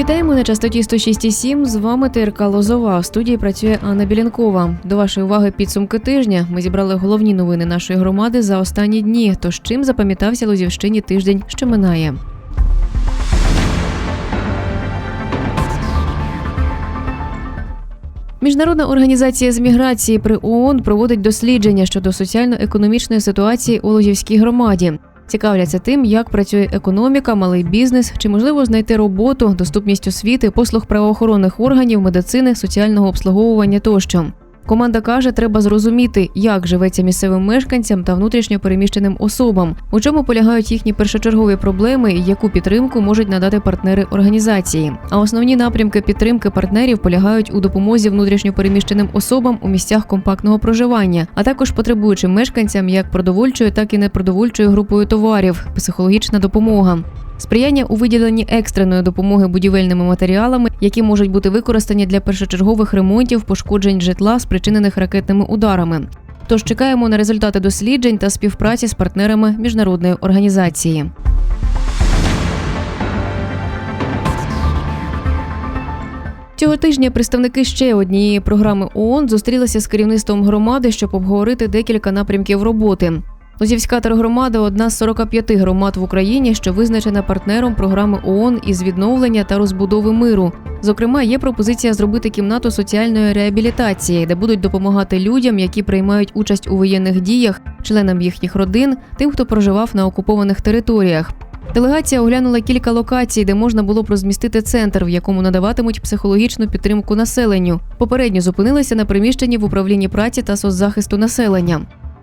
Вітаємо на частоті 106,7. З вами ТРК Лозова. В студії працює Анна Білянкова. До вашої уваги підсумки тижня. Ми зібрали головні новини нашої громади за останні дні. Тож чим запам'ятався Лозівщині тиждень, що минає. Міжнародна організація з міграції при ООН проводить дослідження щодо соціально-економічної ситуації у Лозівській громаді. Цікавляться тим, як працює економіка, малий бізнес, чи можливо знайти роботу, доступність освіти, послуг правоохоронних органів, медицини, соціального обслуговування тощо. Команда каже, треба зрозуміти, як живеться місцевим мешканцям та внутрішньо переміщеним особам, у чому полягають їхні першочергові проблеми яку підтримку можуть надати партнери організації. А основні напрямки підтримки партнерів полягають у допомозі внутрішньо переміщеним особам у місцях компактного проживання, а також потребуючим мешканцям як продовольчою, так і непродовольчою групою товарів, психологічна допомога. Сприяння у виділенні екстреної допомоги будівельними матеріалами, які можуть бути використані для першочергових ремонтів пошкоджень житла, спричинених ракетними ударами. Тож чекаємо на результати досліджень та співпраці з партнерами міжнародної організації. Цього тижня представники ще однієї програми ООН зустрілися з керівництвом громади, щоб обговорити декілька напрямків роботи. Лозівська тергромада одна з 45 громад в Україні, що визначена партнером програми ООН із відновлення та розбудови миру. Зокрема, є пропозиція зробити кімнату соціальної реабілітації, де будуть допомагати людям, які приймають участь у воєнних діях, членам їхніх родин, тим, хто проживав на окупованих територіях. Делегація оглянула кілька локацій, де можна було б розмістити центр, в якому надаватимуть психологічну підтримку населенню. Попередньо зупинилися на приміщенні в управлінні праці та соцзахисту населення.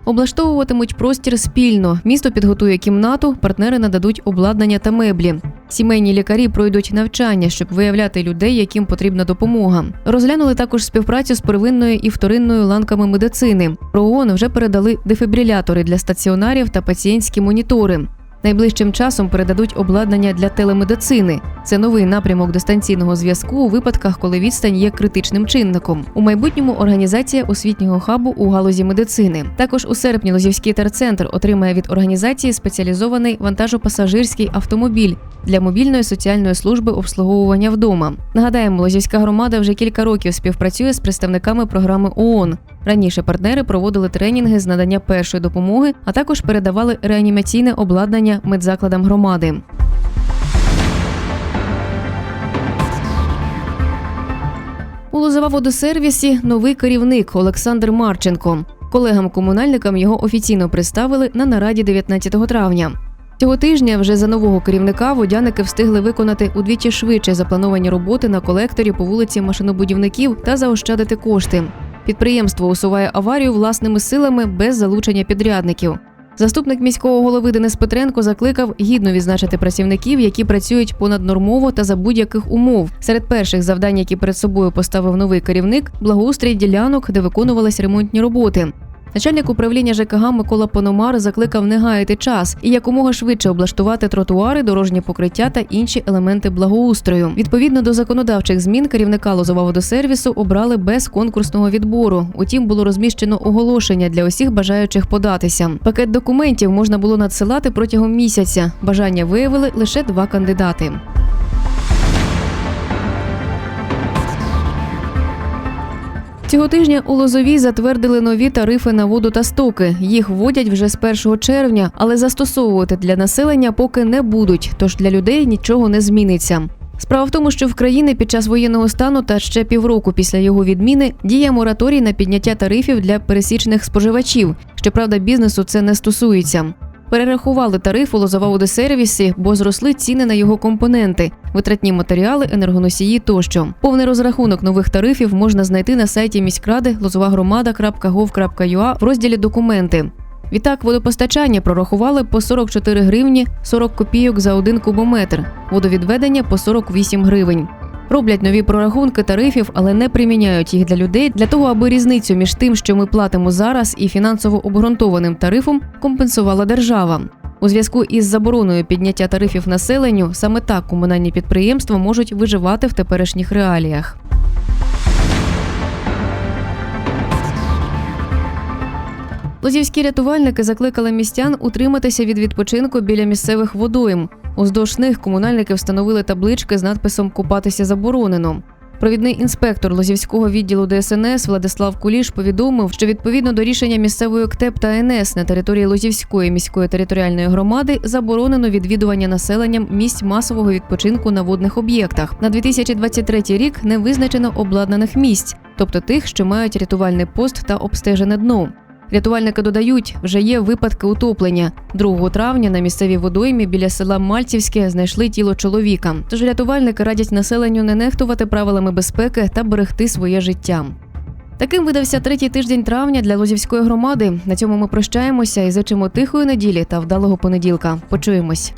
Облаштовуватимуть простір спільно. Місто підготує кімнату, партнери нададуть обладнання та меблі. Сімейні лікарі пройдуть навчання, щоб виявляти людей, яким потрібна допомога. Розглянули також співпрацю з первинною і вторинною ланками медицини. Проон вже передали дефібрилятори для стаціонарів та пацієнтські монітори. Найближчим часом передадуть обладнання для телемедицини. Це новий напрямок дистанційного зв'язку у випадках, коли відстань є критичним чинником. У майбутньому організація освітнього хабу у галузі медицини. Також у серпні Лозівський терцентр отримає від організації спеціалізований вантажопасажирський автомобіль для мобільної соціальної служби обслуговування вдома. Нагадаємо, Лозівська громада вже кілька років співпрацює з представниками програми ООН. Раніше партнери проводили тренінги з надання першої допомоги, а також передавали реанімаційне обладнання медзакладам громади. У Лозова водосервісі новий керівник Олександр Марченко. Колегам-комунальникам його офіційно представили на нараді 19 травня. Цього тижня вже за нового керівника водяники встигли виконати удвічі швидше заплановані роботи на колекторі по вулиці машинобудівників та заощадити кошти. Підприємство усуває аварію власними силами без залучення підрядників. Заступник міського голови Денис Петренко закликав гідно відзначити працівників, які працюють понаднормово та за будь-яких умов. Серед перших завдань, які перед собою поставив новий керівник, благоустрій ділянок, де виконувались ремонтні роботи. Начальник управління ЖКГ Микола Пономар закликав не гаяти час і якомога швидше облаштувати тротуари, дорожнє покриття та інші елементи благоустрою. Відповідно до законодавчих змін керівника Лозова водосервісу обрали без конкурсного відбору. Утім, було розміщено оголошення для усіх бажаючих податися. Пакет документів можна було надсилати протягом місяця. Бажання виявили лише два кандидати. Цього тижня у Лозовій затвердили нові тарифи на воду та стоки. Їх вводять вже з 1 червня, але застосовувати для населення поки не будуть, тож для людей нічого не зміниться. Справа в тому, що в країни під час воєнного стану та ще півроку після його відміни діє мораторій на підняття тарифів для пересічних споживачів. Щоправда, бізнесу це не стосується. Перерахували тариф у Лозова водосервісі, бо зросли ціни на його компоненти, витратні матеріали, енергоносії тощо. Повний розрахунок нових тарифів можна знайти на сайті міськради lozovagромада.gov.ua в розділі Документи. Відтак, водопостачання прорахували по 44 гривні 40 копійок за один кубометр, водовідведення по 48 гривень. Роблять нові прорахунки тарифів, але не приміняють їх для людей для того, аби різницю між тим, що ми платимо зараз, і фінансово обґрунтованим тарифом компенсувала держава. У зв'язку із забороною підняття тарифів населенню саме так комунальні підприємства можуть виживати в теперішніх реаліях. Лозівські рятувальники закликали містян утриматися від відпочинку біля місцевих водойм. Уздовж них комунальники встановили таблички з надписом Купатися заборонено. Провідний інспектор Лозівського відділу ДСНС Владислав Куліш повідомив, що відповідно до рішення місцевої КТЕП та НС на території Лозівської міської територіальної громади заборонено відвідування населенням місць масового відпочинку на водних об'єктах. На 2023 рік не визначено обладнаних місць, тобто тих, що мають рятувальний пост та обстежене дно. Рятувальники додають, вже є випадки утоплення. 2 травня на місцевій водоймі біля села Мальцівське знайшли тіло чоловіка. Тож рятувальники радять населенню не нехтувати правилами безпеки та берегти своє життя. Таким видався третій тиждень травня для Лозівської громади. На цьому ми прощаємося і зичимо тихої неділі та вдалого понеділка. Почуємось.